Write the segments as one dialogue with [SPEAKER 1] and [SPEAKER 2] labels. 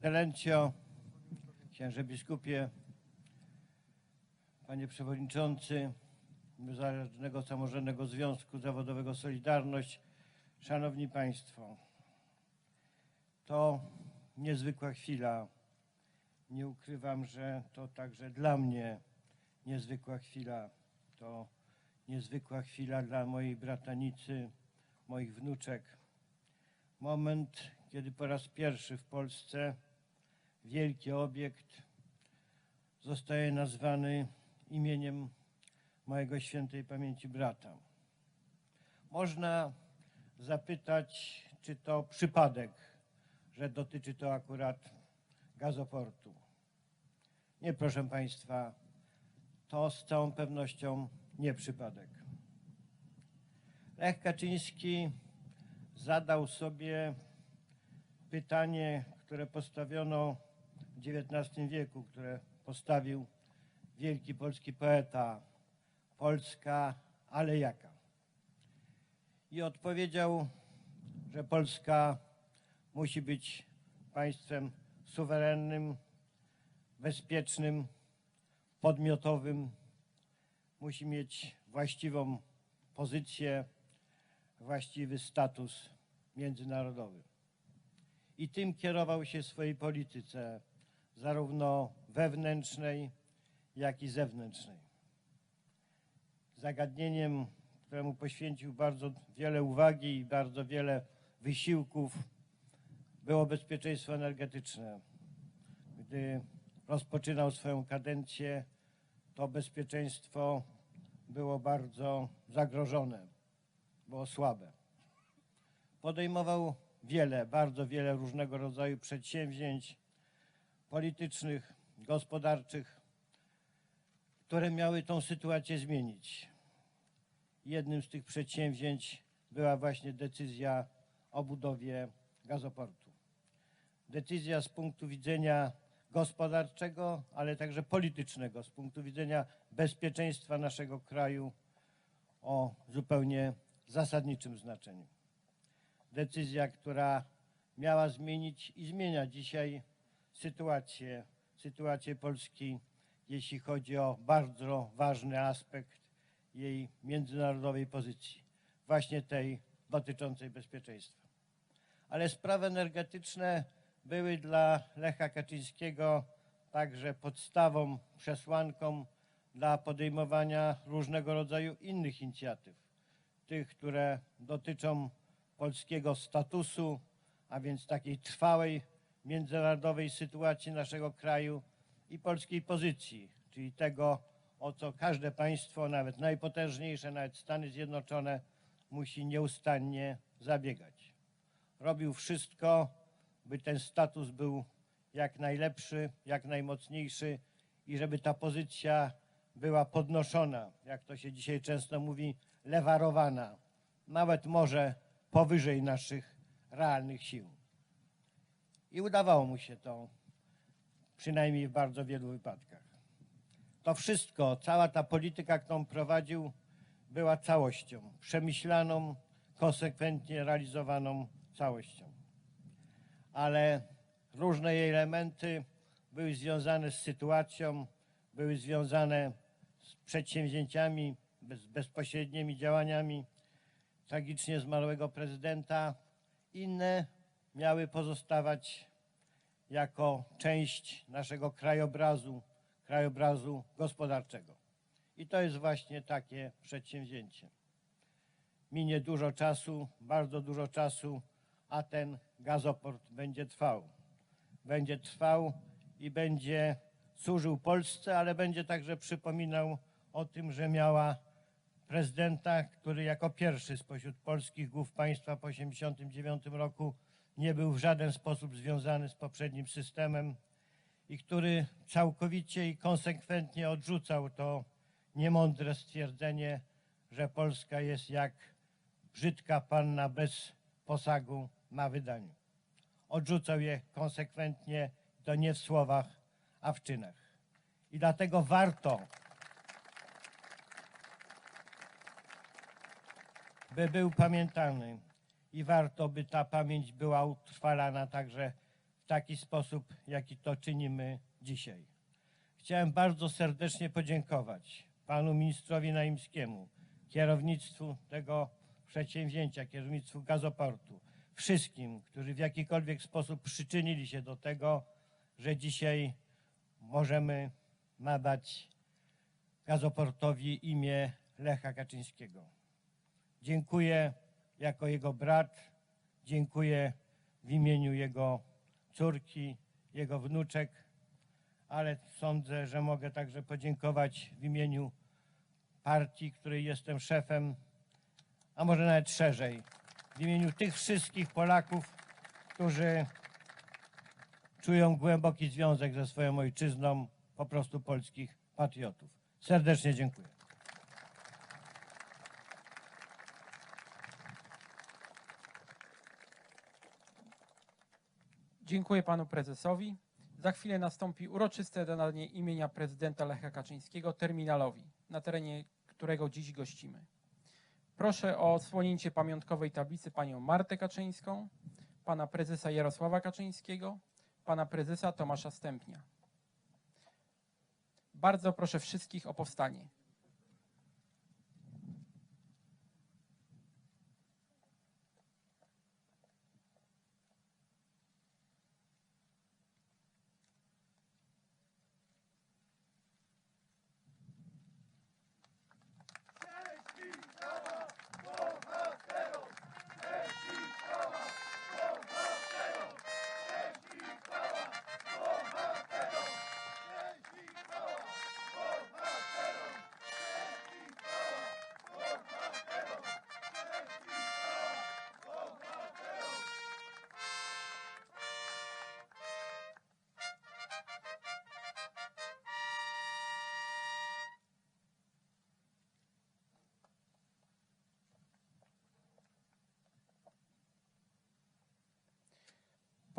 [SPEAKER 1] Excelencjo, księże biskupie, panie przewodniczący Niezależnego Samorządnego Związku Zawodowego Solidarność, szanowni państwo. To niezwykła chwila. Nie ukrywam, że to także dla mnie niezwykła chwila. To niezwykła chwila dla mojej bratanicy, moich wnuczek. Moment, kiedy po raz pierwszy w Polsce wielki obiekt zostaje nazwany imieniem mojego świętej pamięci brata. Można zapytać, czy to przypadek, że dotyczy to akurat gazoportu. Nie, proszę Państwa, to z całą pewnością nie przypadek. Lech Kaczyński zadał sobie pytanie, które postawiono XIX wieku, które postawił wielki polski poeta. Polska, ale jaka? I odpowiedział, że Polska musi być państwem suwerennym, bezpiecznym, podmiotowym, musi mieć właściwą pozycję, właściwy status międzynarodowy. I tym kierował się w swojej polityce, zarówno wewnętrznej, jak i zewnętrznej. Zagadnieniem, któremu poświęcił bardzo wiele uwagi i bardzo wiele wysiłków, było bezpieczeństwo energetyczne. Gdy rozpoczynał swoją kadencję, to bezpieczeństwo było bardzo zagrożone, było słabe. Podejmował wiele, bardzo wiele różnego rodzaju przedsięwzięć politycznych, gospodarczych, które miały tą sytuację zmienić. Jednym z tych przedsięwzięć była właśnie decyzja o budowie gazoportu. Decyzja z punktu widzenia gospodarczego, ale także politycznego, z punktu widzenia bezpieczeństwa naszego kraju o zupełnie zasadniczym znaczeniu. Decyzja, która miała zmienić i zmienia dzisiaj sytuację, sytuację Polski, jeśli chodzi o bardzo ważny aspekt jej międzynarodowej pozycji, właśnie tej dotyczącej bezpieczeństwa. Ale sprawy energetyczne były dla Lecha Kaczyńskiego także podstawą, przesłanką dla podejmowania różnego rodzaju innych inicjatyw. Tych, które dotyczą polskiego statusu, a więc takiej trwałej międzynarodowej sytuacji naszego kraju i polskiej pozycji, czyli tego, o co każde państwo, nawet najpotężniejsze, nawet Stany Zjednoczone, musi nieustannie zabiegać. Robił wszystko, by ten status był jak najlepszy, jak najmocniejszy i żeby ta pozycja była podnoszona, jak to się dzisiaj często mówi, lewarowana, nawet może powyżej naszych realnych sił. I udawało mu się to, przynajmniej w bardzo wielu wypadkach. To wszystko, cała ta polityka, którą prowadził, była całością, przemyślaną, konsekwentnie realizowaną całością. Ale różne jej elementy były związane z sytuacją, były związane z przedsięwzięciami, z bezpośrednimi działaniami tragicznie zmarłego prezydenta. Inne miały pozostawać jako część naszego krajobrazu, krajobrazu gospodarczego. I to jest właśnie takie przedsięwzięcie. Minie dużo czasu, bardzo dużo czasu, a ten gazoport będzie trwał. Będzie trwał i będzie służył Polsce, ale będzie także przypominał o tym, że miała prezydenta, który jako pierwszy spośród polskich głów państwa po 1989 roku nie był w żaden sposób związany z poprzednim systemem i który całkowicie i konsekwentnie odrzucał to niemądre stwierdzenie, że Polska jest jak brzydka panna bez posagu na wydaniu. Odrzucał je konsekwentnie, to nie w słowach, a w czynach. I dlatego warto, by był pamiętany i warto, by ta pamięć była utrwalana także w taki sposób, jaki to czynimy dzisiaj. Chciałem bardzo serdecznie podziękować panu ministrowi Naimskiemu, kierownictwu tego przedsięwzięcia, kierownictwu gazoportu, wszystkim, którzy w jakikolwiek sposób przyczynili się do tego, że dzisiaj możemy nadać gazoportowi imię Lecha Kaczyńskiego. Dziękuję jako jego brat, dziękuję w imieniu jego córki, jego wnuczek, ale sądzę, że mogę także podziękować w imieniu partii, której jestem szefem, a może nawet szerzej, w imieniu tych wszystkich Polaków, którzy czują głęboki związek ze swoją ojczyzną, po prostu polskich patriotów. Serdecznie dziękuję.
[SPEAKER 2] Dziękuję panu prezesowi. Za chwilę nastąpi uroczyste nadanie imienia prezydenta Lecha Kaczyńskiego terminalowi, na terenie którego dziś gościmy. Proszę o odsłonięcie pamiątkowej tablicy panią Martę Kaczyńską, pana prezesa Jarosława Kaczyńskiego, pana prezesa Tomasza Stępnia. Bardzo proszę wszystkich o powstanie.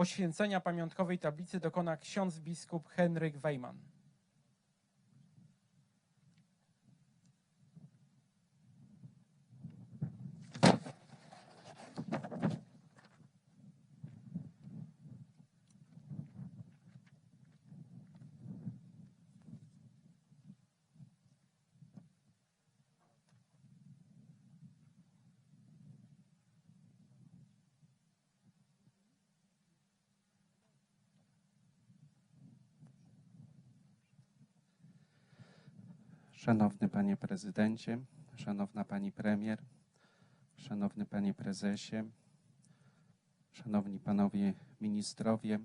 [SPEAKER 2] Poświęcenia pamiątkowej tablicy dokona ksiądz biskup Henryk Wejman.
[SPEAKER 3] Szanowny Panie Prezydencie, Szanowna Pani Premier, Szanowny Panie Prezesie, Szanowni Panowie Ministrowie,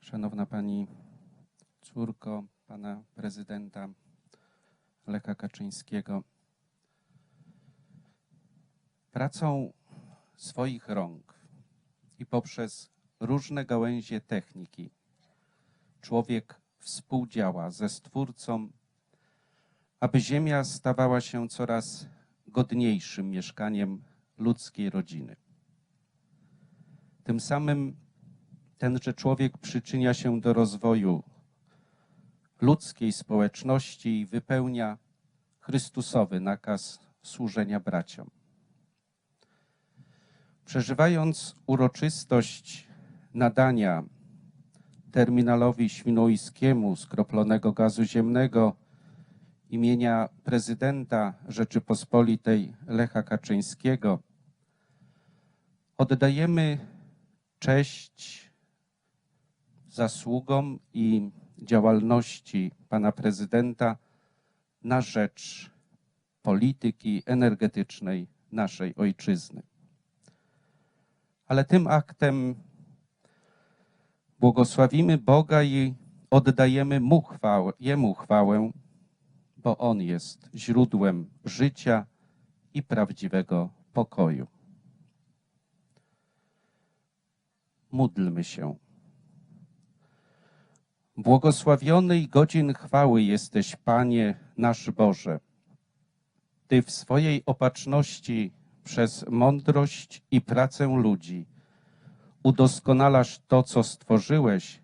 [SPEAKER 3] Szanowna Pani córko Pana Prezydenta Lecha Kaczyńskiego. Pracą swoich rąk i poprzez różne gałęzie techniki człowiek współdziała ze Stwórcą aby Ziemia stawała się coraz godniejszym mieszkaniem ludzkiej rodziny. Tym samym tenże człowiek przyczynia się do rozwoju ludzkiej społeczności i wypełnia Chrystusowy nakaz służenia braciom. Przeżywając uroczystość nadania terminalowi świnoujskiemu skroplonego gazu ziemnego, imienia prezydenta Rzeczypospolitej Lecha Kaczyńskiego oddajemy cześć zasługom i działalności pana prezydenta na rzecz polityki energetycznej naszej ojczyzny. Ale tym aktem błogosławimy Boga i oddajemy mu chwałę, Jemu chwałę bo On jest źródłem życia i prawdziwego pokoju. Módlmy się. Błogosławiony i godzin chwały jesteś, Panie nasz Boże. Ty w swojej opatrzności przez mądrość i pracę ludzi udoskonalasz to, co stworzyłeś,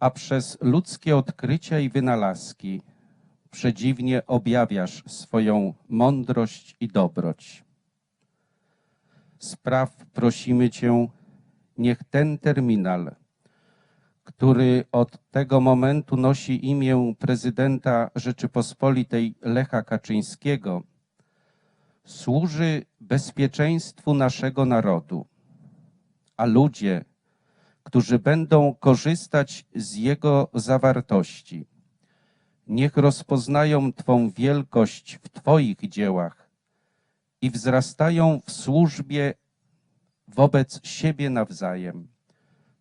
[SPEAKER 3] a przez ludzkie odkrycia i wynalazki przedziwnie objawiasz swoją mądrość i dobroć. Spraw prosimy Cię niech ten terminal, który od tego momentu nosi imię prezydenta Rzeczypospolitej Lecha Kaczyńskiego, służy bezpieczeństwu naszego narodu, a ludzie, którzy będą korzystać z jego zawartości, niech rozpoznają Twą wielkość w Twoich dziełach i wzrastają w służbie wobec siebie nawzajem.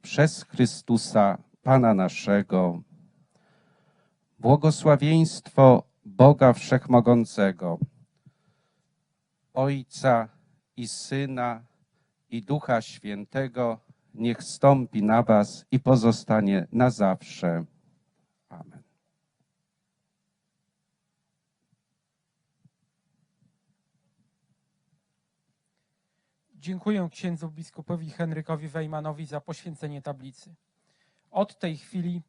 [SPEAKER 3] Przez Chrystusa, Pana naszego. Błogosławieństwo Boga Wszechmogącego, Ojca i Syna i Ducha Świętego, niech stąpi na Was i pozostanie na zawsze.
[SPEAKER 2] Dziękuję księdzu biskupowi Henrykowi Wejmanowi za poświęcenie tablicy. Od tej chwili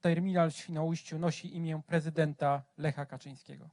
[SPEAKER 2] terminal w Świnoujściu nosi imię prezydenta Lecha Kaczyńskiego.